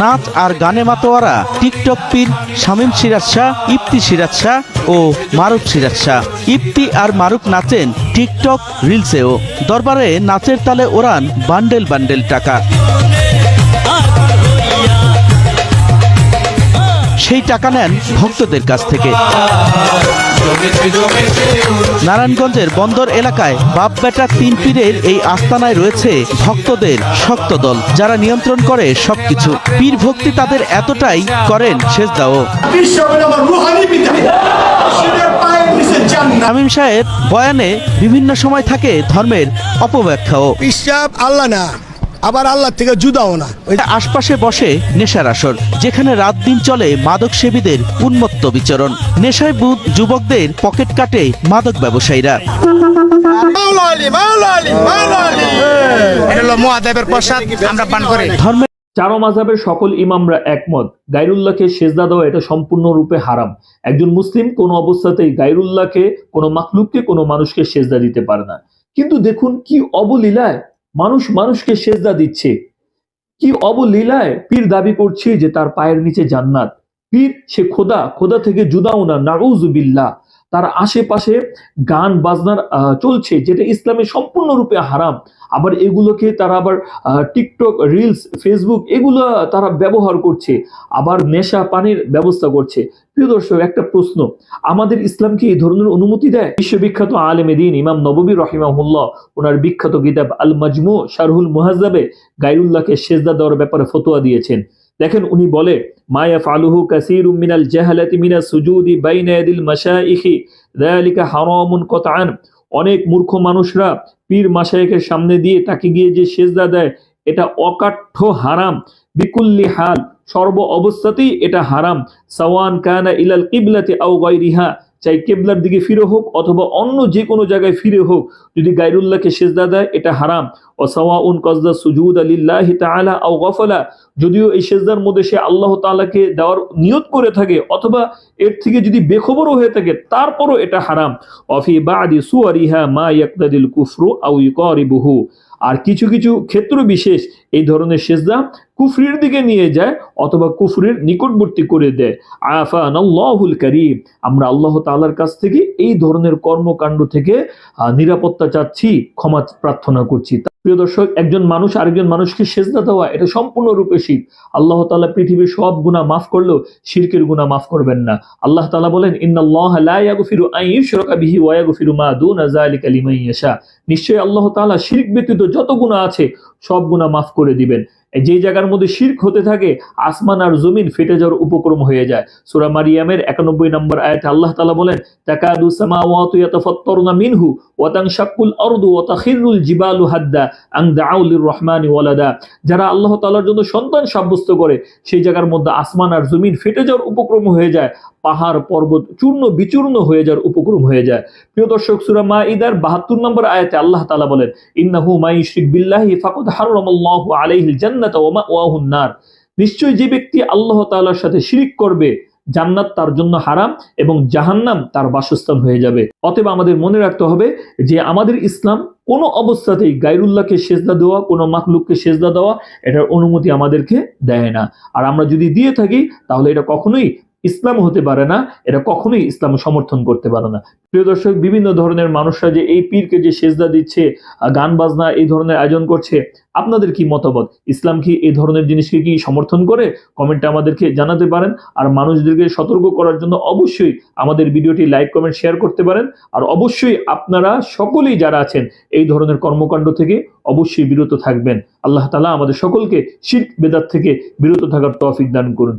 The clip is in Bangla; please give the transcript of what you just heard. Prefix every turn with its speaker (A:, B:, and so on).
A: নাচ আর গানে মাতোয়ারা, টিকটক পিন শামীম সিরাজ শাহ, ইফতি সিরাজ শাহ ও মারুফ সিরাজ শাহ। ইফতি আর মারুফ নাচেন টিকটক রিলসেও। দরবারে নাচের তালে ওরান বান্ডেল বান্ডেল টাকা। সেই টাকা নেন ভক্তদের কাছ থেকে। নারায়ণগঞ্জের বন্দর এলাকায় বাপ বেটা তিন পীরের এই আস্তানায় রয়েছে ভক্তদের শক্ত দল। যারা নিয়ন্ত্রণ করে সবকিছু। পীর ভক্তি তাদের এতটাই করেন
B: নিচে জান্নাত
A: তামিম সাহেব বয়ানে বিভিন্ন সময় থাকে ধর্মের অপব্যাখ্যাও।
C: আল্লাহ না। আবার আল্লাহ থেকে জুদাও না।
A: আশপাশে বসে নেশার আসর যেখানে রাত দিন চলে মাদক সেবীদের উন্মত্ত বিচরণ। নেশায় বুধ যুবকদের পকেট কাটে মাদক ব্যবসায়ীরা।
C: করি।
A: ধর্মের
D: চারো মাযহাবের সকল ইমামরা একমত গাইরুল্লাহকে সেজদা দেওয়া এটা সম্পূর্ণরূপে হারাম। একজন মুসলিম কোনো অবস্থাতেই গাইরুল্লাহকে কোনো মাখলুককে কোনো মানুষকে সেজদা দিতে পারে না। কিন্তু দেখুন কি অবলীলায় মানুষ মানুষকে সেজদা দিচ্ছে। কি অবলীলায় পীর দাবি করছে যে তার পায়ের নিচে জান্নাত। পীর, সে খোদা খোদা থেকে জুদাও না নাউজুবিল্লাহ তার আশেপাশে গান বাজনার চলছে, যেটা ইসলামে সম্পূর্ণরূপে হারাম। আবার এগুলোকে তারা আবার টিকটক, রিলস, ফেসবুক, এগুলো তারা ব্যবহার করছে, আবার নেশা পানির ব্যবস্থা করছে। প্রিয় দর্শক, একটা প্রশ্ন, আমাদের ইসলাম কি এই ধরনের অনুমতি দেয়? বিশ্ববিখ্যাত আলেমে দিন ইমাম নববী রহিমাহুল্লাহ, ওনার বিখ্যাত কিতাব আল মাজমু শারহুল মুহাজ্জাবে গাইরুল্লাহকে সেজদা দেওয়ার ব্যাপারে ফতোয়া দিয়েছেন। দেখেন উনি বলে, মা ইয়াফআলুহু কাসীরুম মিনাল জাহালাতি মিনা সুজুদি বাইনা ইয়াদিল মাশাইখি, যালিকা হারামুন অনেক মূর্খ মানুষরা পীর মাশায়েখের সামনে দিয়ে তাকে গিয়ে যে সেজদা দেয়, এটা অকাঠ্য হারাম। বিকুল্লি হাল, সর্ব অবস্থাতেই এটা হারাম। সাওয়ান কানা ইলাল কিবলাতে আও গায়রিহা, চাই কেবলার দিকে ফিরে হোক অথবা অন্য যে কোনো জায়গায় ফিরে হোক, যদি গাইরুল্লাহকে সেজদা দেয়, এটা হারাম। ও সাওয়াউন কজদা সুজুদ আলিল্লাহি তাআলা আও গফলা যদিও এই সেজদার মধ্যে সে আল্লাহ তাআলাকে দেওয়ার নিয়ত করে থাকে, অথবা এর থেকে যদি বেখবরও হয়ে থাকে, তারপরও এটা হারাম। অফি বাদি সুয়ারিহা মা ইয়াকতাদিল কুফরু আও ইউকারিবুহু আর কিছু কিছু ক্ষেত্র বিশেষ এই ধরনের সেজদা কুফরির দিকে নিয়ে যায়, অথবা কুফরির নিকটবর্তী করে দেয়। আফান আল্লাহুল করিম। আমরা আল্লাহ তালার কাছ থেকে এই ধরনের কর্মকাণ্ড থেকে নিরাপত্তা চাচ্ছি, ক্ষমা প্রার্থনা করছি। প্রিয় দর্শক, একজন মানুষ আরেকজন মানুষকে সেজদা দেওয়া, এটা সম্পূর্ণরূপে শির। আল্লাহ তালা পৃথিবীর সব গুণা মাফ করলেও শিরকের গুণা মাফ করবেন না। আল্লাহ তালা বলেন, ইন্নাল্লাহা লা ইয়াগফিরু আন ইউশরাকা বিহি ওয়া ইয়াগফিরু মা দুনা যালিকা লিমান ইয়াশা। নিশ্চয়ই আল্লাহ তালা শির্ক ব্যতীত যত গুণা আছে সব গুনাহ মাফ করে দিবেন। যে জায়গার মধ্যে শিরক হতে থাকে, আসমান আর জমিন ফেটে যাওয়ার উপক্রম হয়ে যায়। সূরা মারিয়ামের 91 নম্বর আয়াতে আল্লাহ তাআলা বলেন মিনহু ওয়া তানশাক্কুল আরদু ওয়া তাখিরুল জিবালু আন দাউ ওয়ালাদা। যারা আল্লাহ তাআলার জন্য সন্তান সাব্যস্ত করে, সেই জায়গার মধ্যে আসমান আর জমিন ফেটে যাওয়ার উপক্রম হয়ে যায়, পাহাড়, পর্বত চূর্ণ বিচূর্ণ হয়ে যাওয়ার উপক্রম হয়ে যায়। প্রিয় দর্শক, সূরা মাঈদার 72 নম্বর আয়াতে আল্লাহ তাআলা বলেন, ইন্নাহু মাই ইউশরিক বিল্লাহি ফাকাদ নিশ্চয় যে ব্যক্তি আল্লাহ তাআলার সাথে শিরিক করবে, জান্নাত তার জন্য হারাম এবং জাহান্নাম তার বাসস্থান হয়ে যাবে। অতএব আমাদের মনে রাখতে হবে যে আমাদের ইসলাম কোনো অবস্থাতেই গাইরুল্লাহকে সেজদা দেওয়া, কোনো মাকলুককে সেজদা দেওয়া, এটার অনুমতি আমাদেরকে দেয় না। আর আমরা যদি দিয়ে থাকি, তাহলে এটা কখনোই ইসলাম হতে পারে না, এটা কখনোই ইসলাম সমর্থন করতে পারে না। প্রিয় দর্শক, বিভিন্ন ধরনের মানুষরা যে এই পীরকে যে সেজদা দিচ্ছে গান, বাজনা, এই ধরনের আয়োজন করছে, আপনাদের কি মতামত? ইসলাম কি এই ধরনের জিনিসকে কি সমর্থন করে? কমেন্টে আমাদেরকে জানাতে পারেন, আর মানুষদেরকে সতর্ক করার জন্য অবশ্যই আমাদের ভিডিওটি লাইক, কমেন্ট, শেয়ার করতে পারেন, আর অবশ্যই আপনারা সকলেই যারা আছেন এই ধরনের কর্মকাণ্ড থেকে অবশ্যই বিরত থাকবেন। আল্লাহ তালা আমাদের সকলকে শির্ক বেদার থেকে বিরত থাকার তৌফিক দান করুন।